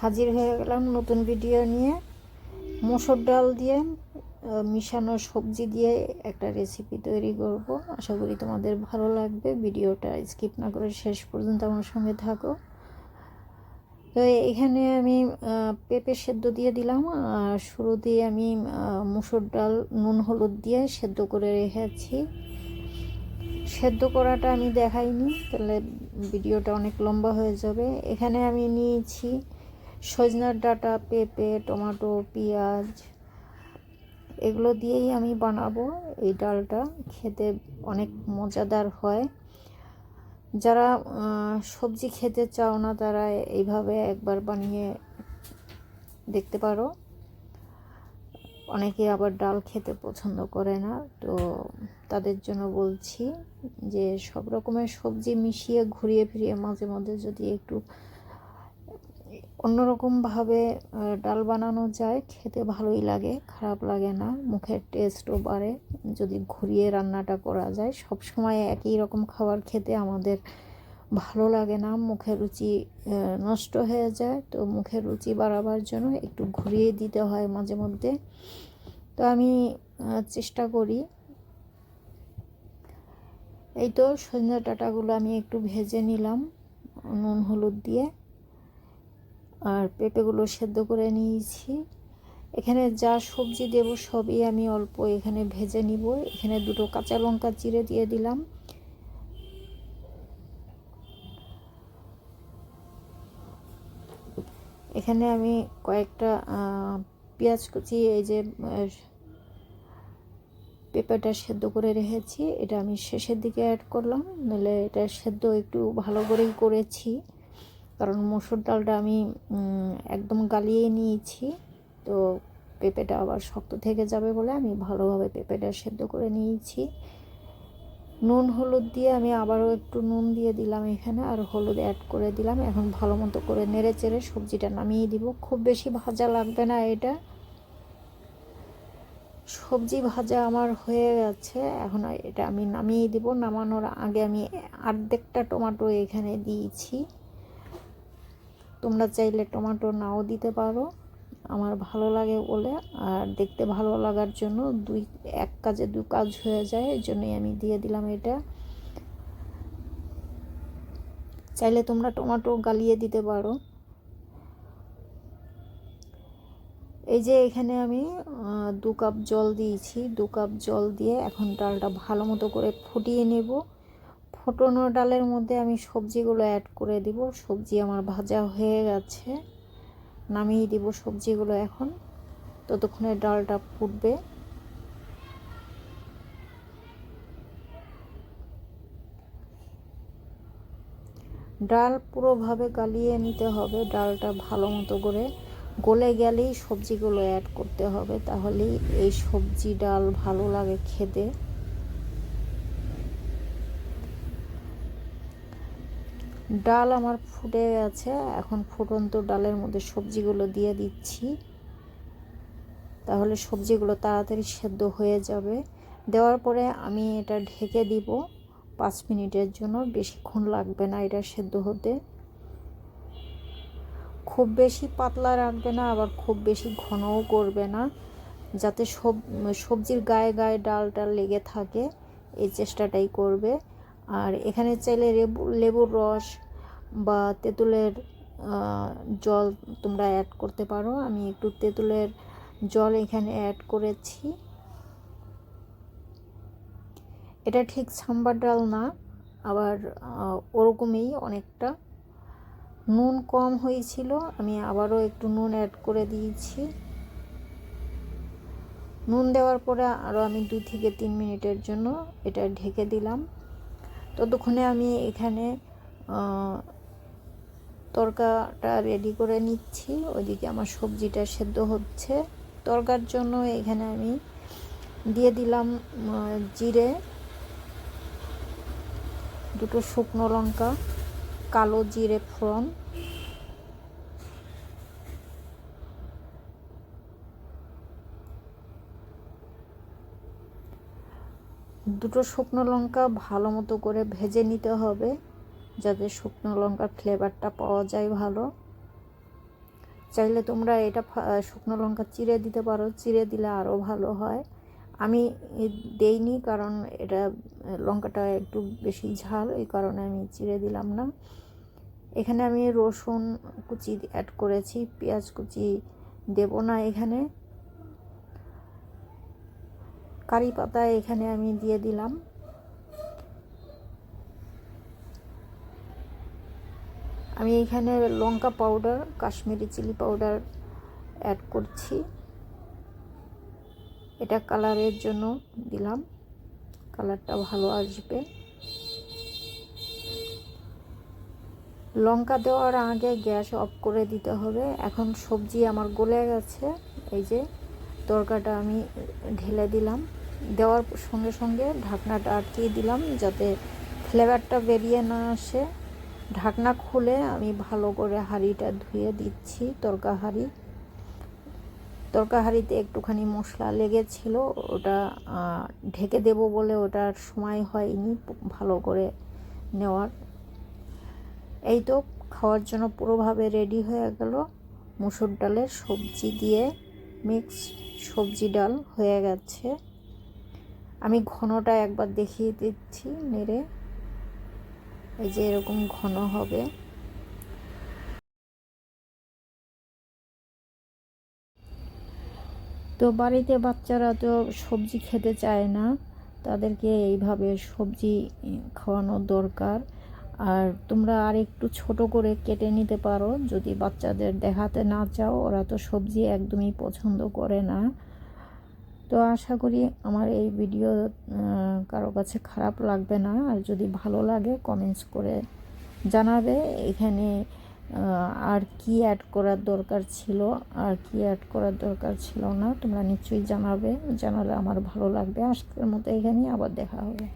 হাজির হয়ে গেলাম নতুন ভিডিও নিয়ে। মসুর ডাল দিয়ে মিশানো সবজি দিয়ে একটা রেসিপি তৈরি করব। আশা করি তোমাদের ভালো লাগবে। ভিডিওটা স্কিপ না করে শেষ পর্যন্ত আমার সঙ্গে থাকো। তো এখানে আমি পেঁপে সেদ্ধ দিয়ে দিলাম। আর শুরু দিয়ে আমি মুসুর ডাল, নুন, হলুদ দিয়ে সেদ্ধ করে রেখেছি। সেদ্ধ করাটা আমি দেখাইনি, তাহলে ভিডিওটা অনেক লম্বা হয়ে যাবে। এখানে আমি নিয়েছি সজনার ডাঁটা, পেঁপে, টমেটো, পেঁয়াজ এগুলো দিয়েই আমি বানাবো। এই ডালটা খেতে অনেক মজাদার হয়। যারা সবজি খেতে চাও না, তারা এইভাবে একবার বানিয়ে দেখতে পারো। অনেকে আবার ডাল খেতে পছন্দ করে না। তো তাদের জন্য বলছি যে, সব রকমের সবজি মিশিয়ে, ঘুরিয়ে ফিরিয়ে মাঝে মাঝে যদি একটু অন্যরকমভাবে ডাল বানানো যায়, খেতে ভালোই লাগে, খারাপ লাগে না, মুখের টেস্টও বাড়ে। যদি ঘুরিয়ে রান্নাটা করা যায় সব সময় একই রকম খাবার খেতে আমাদের ভালো লাগে না, মুখের রুচি নষ্ট হয়ে যায়। তো মুখের রুচি বাড়াবার জন্য একটু ঘুরিয়ে দিতে হয় মাঝে মধ্যে। তো আমি চেষ্টা করি। এই তো সজনে ডাঁটাগুলো আমি একটু ভেজে নিলাম, নুন, হলুদ দিয়ে। আর পেঁপেগুলো সেদ্ধ করে নিয়েছি। এখানে যা সবজি দেব সবই আমি অল্প এখানে ভেজে নিব। এখানে দুটো কাঁচা লঙ্কা চিড়ে দিয়ে দিলাম। এখানে আমি কয়েকটা পেঁয়াজ কুচি, এই যে পেঁপেটা সেদ্ধ করে রেখেছি। এটা আমি শেষের দিকে অ্যাড করলাম। নাহলে এটা সেদ্ধ একটু ভালো করেই করেছি। কারণ মসুর ডালটা আমি একদম গালিয়ে নিয়েছি। তো পেঁপেটা আবার শক্ত থেকে যাবে বলে আমি ভালোভাবে পেঁপেটা সেদ্ধ করে নিয়েছি। নুন, হলুদ দিয়ে আমি আবারও একটু নুন দিয়ে দিলাম এখানে আর হলুদ অ্যাড করে দিলাম। এখন ভালো মতো করে নেড়ে চেড়ে সবজিটা নামিয়ে দিব। খুব বেশি ভাজা লাগবে না এটা। সবজি ভাজা আমার হয়ে গেছে। এখন এটা আমি নামিয়ে দিব। নামানোর আগে আমি আর্ধেকটা টমেটো এখানে দিয়েছি। তোমরা চাইলে টমেটো নাও দিতে পারো। আমার ভালো লাগে বলে। আর দেখতে ভালো লাগার জন্য দুই, এক কাজে দু কাজ হয়ে যায়, এই জন্যই আমি দিয়ে দিলাম এটা। চাইলে তোমরা টমেটো গালিয়ে দিতে পারো। এই যে এখানে আমি দু কাপ জল দিয়েছি। দু কাপ জল দিয়ে এখন ডালটা ভালো মতো করে ফুটিয়ে নেব। ফোটানো ডালের মধ্যে আমি সবজিগুলো অ্যাড করে দিব। সবজি আমার ভাজা হয়ে গেছে। নামিয়ে দিব সবজিগুলো এখন। ততক্ষণে ডালটা ফুটবে। ডাল পুরোভাবে গালিয়ে নিতে হবে। ডালটা ভালো মতো করে গলে গেলেই সবজিগুলো অ্যাড করতে হবে। তাহলেই এই সবজি ডাল ভালো লাগে খেতে। ডাল আমার ফুটে গেছে। এখন ফুটন্ত ডালের মধ্যে সবজিগুলো দিয়ে দিচ্ছি। তাহলে সবজিগুলো তাড়াতাড়ি সেদ্ধ হয়ে যাবে। দেওয়ার পরে আমি এটা ঢেকে দিব। পাঁচ মিনিটের জন্য। বেশিক্ষণ লাগবে না এটা সেদ্ধ হতে। খুব বেশি পাতলা রাখবে না, আবার খুব বেশি ঘনও করবে না। যাতে সব সবজির গায়ে গায়ে ডালটা লেগে থাকে, এই চেষ্টাটাই করবে। আর এখানে চাইলে লেবু লেবুর রস বা তেঁতুলের জল তোমরা অ্যাড করতে পারো। আমি একটু তেঁতুলের জল এখানে অ্যাড করেছি। এটা ঠিক সাম্বার ডাল না, আবার ওরকমই অনেকটা। নুন কম হয়েছিল, আমি আবারও একটু নুন অ্যাড করে দিয়েছি। নুন দেওয়ার পরে আরও আমি দুই থেকে তিন মিনিটের জন্য এটা ঢেকে দিলাম। ততক্ষণে আমি এখানে তরকাটা রেডি করে নিচ্ছি। ওইদিকে আমার সবজিটা সেদ্ধ হচ্ছে। তরকার জন্য এখানে আমি দিয়ে দিলাম জিরে, দুটো শুকনো লঙ্কা, কালো জিরে ফোড়ন দুটো শুকনো লঙ্কা ভালো মতো করে ভেজে নিতে হবে, যাতে শুকনো লঙ্কার ফ্লেভারটা পাওয়া যায় ভালো। চাইলে তোমরা এটা শুকনো লঙ্কা চিড়ে দিতে পারো, চিড়ে দিলে আরও ভালো হয়। আমি দেইনি কারণ এটা লঙ্কাটা একটু বেশি ঝাল, এই কারণে আমি চিড়ে দিলাম না। এখানে আমি রসুন কুচি অ্যাড করেছি, পেঁয়াজ কুচি দেব না এখানে। কারি পাতা এখানে আমি দিয়ে দিলাম। আমি এখানে লঙ্কা powder, Kashmiri chilli powder add করছি। এটা কালারের জন্য দিলাম। কালারটা ভালো আসবে। লঙ্কা দেওয়ার আগে গ্যাস অফ করে দিতে হবে। এখন সবজি আমার গলে গেছে। এই যে তরকাটা আমি ঢেলে দিলাম। দেওয়ার সঙ্গে সঙ্গে ঢাকনাটা আটকিয়ে দিলাম যাতে ফ্লেভারটা বেরিয়ে না আসে। ঢাকনা খুলে আমি ভালো করে হাঁড়িটা ধুয়ে দিচ্ছি, তরকা হাঁড়ি। তরকা হাঁড়িতে একটুখানি মশলা লেগেছিল, ওটা ঢেকে দেব বলে ওটার সময় হয়নি ভালো করে নেওয়ার। এই তো খাওয়ার জন্য পুরোভাবে রেডি হয়ে গেল। মুসুর ডালের সবজি দিয়ে মিক্স সবজি ডাল হয়ে গেছে। আমি ঘনটা একবার দেখিয়ে দিচ্ছি, নেড়ে। এই যে এরকম ঘন হবে। তো বাড়িতে বাচ্চারা তো সবজি খেতে চায় না, তাদেরকে এইভাবে সবজি খাওয়ানো দরকার। আর তোমরা আর একটু ছোট করে কেটে নিতে পারো, যদি বাচ্চাদের দেখাতে না চাও, ওরা তো সবজি একদমই পছন্দ করে না। তো আশা করি আমার এই ভিডিও কারও কাছে খারাপ লাগবে না। আর যদি ভালো লাগে কমেন্টস করে জানাবে। এখানে আর কি অ্যাড করার দরকার ছিল, আর কি অ্যাড করার দরকার ছিল না, তোমরা নিশ্চয়ই জানাবে। জানালে আমার ভালো লাগবে। আজকের মতো এখানেই আবার দেখা হবে।